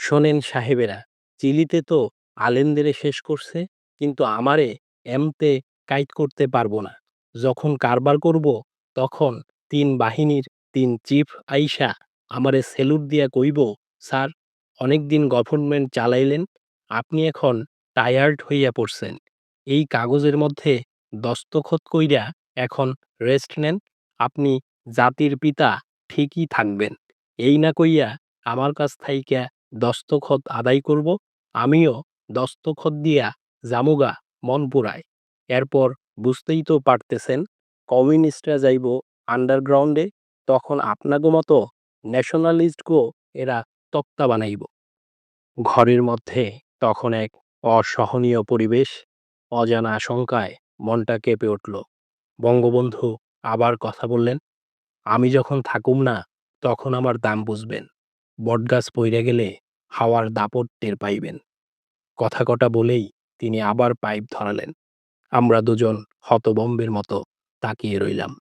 শোনেন সাহেবেরা, চিলিতে তো আলেনদেরে শেষ করছে, কিন্তু আমারে এমতে কাইট করতে পারব না। যখন কারবার করব, তখন তিন বাহিনীর তিন চিফ আইসা আমারে সেলুট দিয়া কইব, স্যার, অনেকদিন গভর্নমেন্ট চালাইলেন, আপনি এখন টায়ার্ড হইয়া পড়ছেন। এই কাগজের মধ্যে দস্তখত কইরা এখন রেস্ট নেন, আপনি জাতির পিতা ঠিকই থাকবেন। এই না কইয়া আমার কাছ থাইকা দস্তখত আদায় করব, আমিও দস্তখত দিয়া জামুগা মন পুরায় এরপর বুঝতেই তো পারতেছেন, কমিউনিস্টরা যাইব আন্ডারগ্রাউন্ডে, তখন আপনাগো মতো ন্যাশনালিস্টগো এরা তক্তা বানাইব। ঘরের মধ্যে তখন এক অসহনীয় পরিবেশ, অজানা আশঙ্কায় মনটা কেঁপে উঠল। বঙ্গবন্ধু আবার কথা বললেন, আমি যখন থাকুম না, তখন আমার দাম বুঝবেন। বটগাছ পইড়ে গেলে হাওয়ার দাপট টের পাইবেন। কথা কটা বলেই তিনি আবার পাইপ ধরালেন। আমরা দুজন হতবম্বের মতো তাকিয়ে রইলাম।